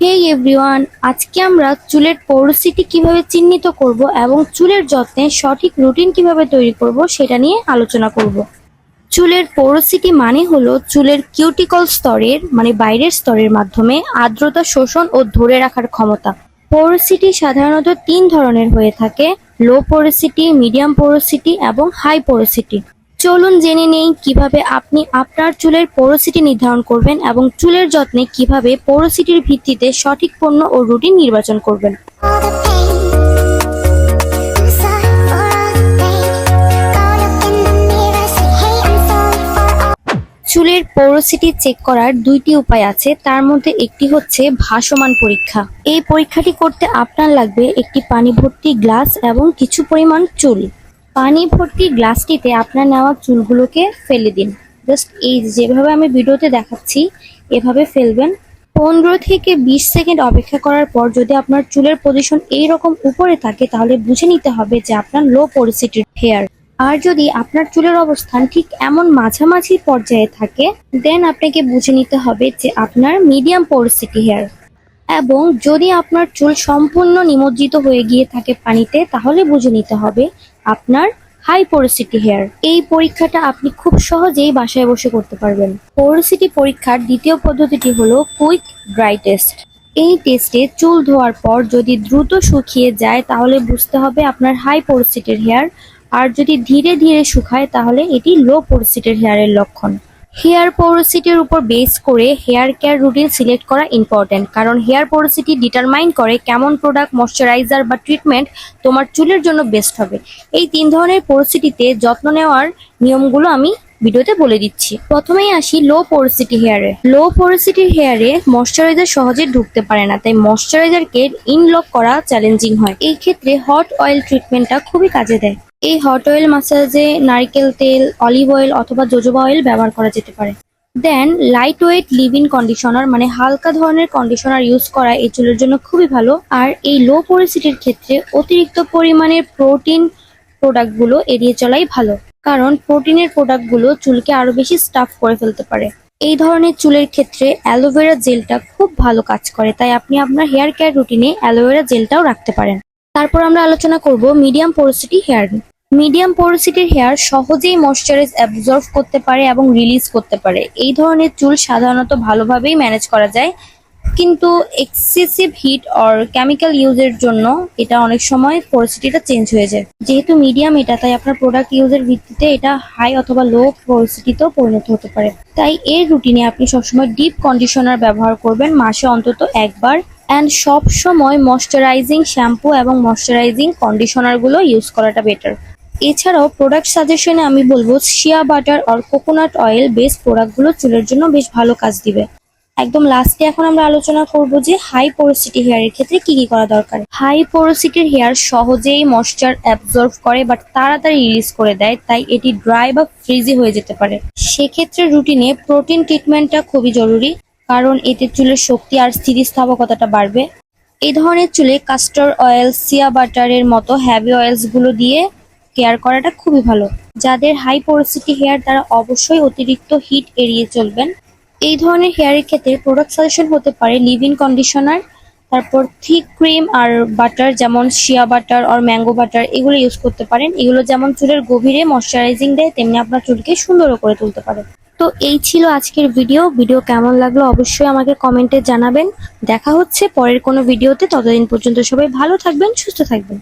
হেই everyone আজকে আমরা চুলের পোরোসিটি কীভাবে চিহ্নিত করব এবং চুলের যত্নে সঠিক রুটিন কীভাবে তৈরি করব সেটা নিয়ে আলোচনা করব। চুলের পোরোসিটি মানে হলো চুলের কিউটিকল স্তরের মানে বাইরের স্তরের মাধ্যমে আর্দ্রতা শোষণ ও ধরে রাখার ক্ষমতা। পোরোসিটি সাধারণত তিন ধরনের হয়ে থাকে লো পোরোসিটি মিডিয়াম পোরোসিটি এবং হাই পোরোসিটি চলুন জেনে নেই কীভাবে আপনি আপনার চুলের পোরোসিটি নির্ধারণ করবেন এবং চুলের যত্নে কীভাবে পোরোসিটির ভিত্তিতে সঠিক পণ্য ও রুটিন নির্বাচন করবেন. চুলের পোরোসিটি চেক করার দুইটি উপায় আছে, তার মধ্যে একটি হচ্ছে ভাসমান পরীক্ষা এই পরীক্ষাটি করতে আপনার লাগবে একটি পানি ভর্তি গ্লাস এবং কিছু পরিমাণ চুল পানি ভর্তি গ্লাসটিতে আপনার নেওয়া চুলগুলোকে ফেলে দিন। জাস্ট এই যেভাবে আমি ভিডিওতে দেখাচ্ছি, এভাবে ফেলবেন। পনেরো থেকে বিশ সেকেন্ড অপেক্ষা করার পর যদি আপনার চুলের পজিশন এই রকম উপরে থাকে, তাহলে বুঝে নিতে হবে যে আপনার লো পরিস্থিতির হেয়ার আর যদি আপনার চুলের অবস্থান ঠিক এমন মাঝামাঝি পর্যায়ে থাকে দেন আপনাকে বুঝে নিতে হবে যে আপনার মিডিয়াম পরিস্থিতি হেয়ার এবং যদি আপনার চুল সম্পূর্ণ নিমজ্জিত হয়ে গিয়ে থাকে পানিতে, তাহলে বুঝে নিতে হবে আপনার হাই পোরোসিটি হেয়ার এই পরীক্ষাটা আপনি খুব সহজেই বাসায় বসে করতে পারবেন। পোরোসিটি পরীক্ষার দ্বিতীয় পদ্ধতিটি হলো কুইক ড্রাই টেস্ট এই টেস্টে চুল ধোয়ার পর যদি দ্রুত শুকিয়ে যায়, তাহলে বুঝতে হবে আপনার হাই পোরোসিটির হেয়ার আর যদি ধীরে ধীরে শুকায়, তাহলে এটি লো পোরোসিটির হেয়ারের লক্ষণ। হেয়ার পোরোসিটির উপর বেস করে হেয়ার কেয়ার রুটিন সিলেক্ট করা ইম্পর্ট্যান্ট কারণ হেয়ার পোরোসিটি ডিটারমাইন করে কেমন প্রোডাক্ট ময়শ্চারাইজার বা ট্রিটমেন্ট তোমার চুলের জন্য বেস্ট হবে। এই তিন ধরনের পোরোসিটিতে যত্ন নেওয়ার নিয়মগুলো আমি ভিডিওতে বলে দিচ্ছি। প্রথমেই আসি লো পোরোসিটি হেয়ারে লো পোরোসিটি হেয়ারে ময়শ্চারাইজার সহজে ঢুকতে পারে না, তাই ময়শ্চারাইজারকে ইনলক করা চ্যালেঞ্জিং হয়। এই ক্ষেত্রে হট অয়েল ট্রিটমেন্টটা খুবই কাজে দেয়। এই হট অয়েল মাসাজে নারকেল তেল অলিভ অয়েল অথবা জোজোবা অয়েল ব্যবহার করা যেতে পারে। Then light weight leave in conditioner মানে হালকা ধরনের কন্ডিশনার ইউজ করা এই চুলের জন্য খুবই ভালো। আর এই লো পরিস্থিতির ক্ষেত্রে অতিরিক্ত পরিমাণের প্রোটিন প্রোডাক্টগুলো এড়িয়ে চলাই ভালো। কারণ প্রোটিনের প্রোডাক্টগুলো চুলকে আরও বেশি স্টাফ করে ফেলতে পারে। এই ধরনের চুলের ক্ষেত্রে অ্যালোভেরা জেলটা খুব ভালো কাজ করে। তাই আপনি আপনার হেয়ার কেয়ার রুটিনে অ্যালোভেরা জেলটাও রাখতে পারেন। তারপর আমরা আলোচনা করব মিডিয়াম পোরোসিটি হেয়ার মিডিয়াম পোরোসিটির হেয়ার সহজেই ময়শ্চারাইজ অ্যাবজর্ব করতে পারে এবং রিলিজ করতে পারে। এই ধরনের চুল সাধারণত ভালোভাবেই ম্যানেজ করা যায়। কিন্তু এক্সেসিভ হিট অর কেমিক্যাল ইউজের জন্য এটা অনেক সময় পোরোসিটিটা চেঞ্জ হয়ে যায়। যেহেতু মিডিয়াম, এটা তাই আপনার প্রোডাক্ট ইউজের ভিত্তিতে এটা হাই অথবা লো পোরোসিটিতেও পরিণত হতে পারে। তাই এর রুটিনে আপনি সবসময় ডিপ কন্ডিশনার ব্যবহার করবেন মাসে অন্তত একবার। অ্যান্ড সব সময় ময়শ্চারাইজিং শ্যাম্পু এবং ময়শ্চারাইজিং কন্ডিশনারগুলো ইউজ করাটা বেটার এছাড়াও প্রোডাক্ট সাজেশনে আমি বলব শিয়া বাটার আর কোকোনাট অয়েল বেস প্রোডাক্টগুলো চুলের জন্য বেশ ভালো কাজ দিবে। একদম লাস্টে এখন আমরা আলোচনা করব যে হাই পোরোসিটি হেয়ারের ক্ষেত্রে কি কি করা দরকার। হাই পোরোসিটির হেয়ার সহজেই ময়শ্চার অ্যাবজর্ব করে বাট তাড়াতাড়ি রিলিজ করে দেয়, তাই এটি ড্রাই বা ফ্রিজি হয়ে যেতে পারে। সেক্ষেত্রে রুটিনে প্রোটিন ট্রিটমেন্টটা খুবই জরুরি, কারণ এতে চুলের শক্তি আর স্থিতিস্থাপকতাটা বাড়বে। এই ধরনের চুলে কাস্টর অয়েল সিয়া বাটারের মতো হ্যাভি অয়েলসগুলো দিয়ে কেয়ার করাটা খুবই ভালো। যাদের হাই পোরোসিটি হেয়ার তারা অবশ্যই অতিরিক্ত হিট এড়িয়ে চলবেন। এই ধরনের হেয়ারের ক্ষেত্রে প্রোডাক্ট সাজেশন হতে পারে লিভ ইন কন্ডিশনার তারপর থিক ক্রিম আর বাটার যেমন শিয়া বাটার আর ম্যাঙ্গো বাটার এগুলো ইউজ করতে পারেন। এগুলো যেমন চুলের গভীরে ময়শ্চারাইজিং দেয়, তেমনি আপনার চুলকে সুন্দরও করে তুলতে পারে। তো এই ছিল আজকের ভিডিও ভিডিও কেমন লাগল অবশ্যই আমাকে কমেন্টে জানাবেন। দেখা হচ্ছে পরের কোনো ভিডিওতে ততদিন পর্যন্ত সবাই ভালো থাকবেন, সুস্থ থাকবেন।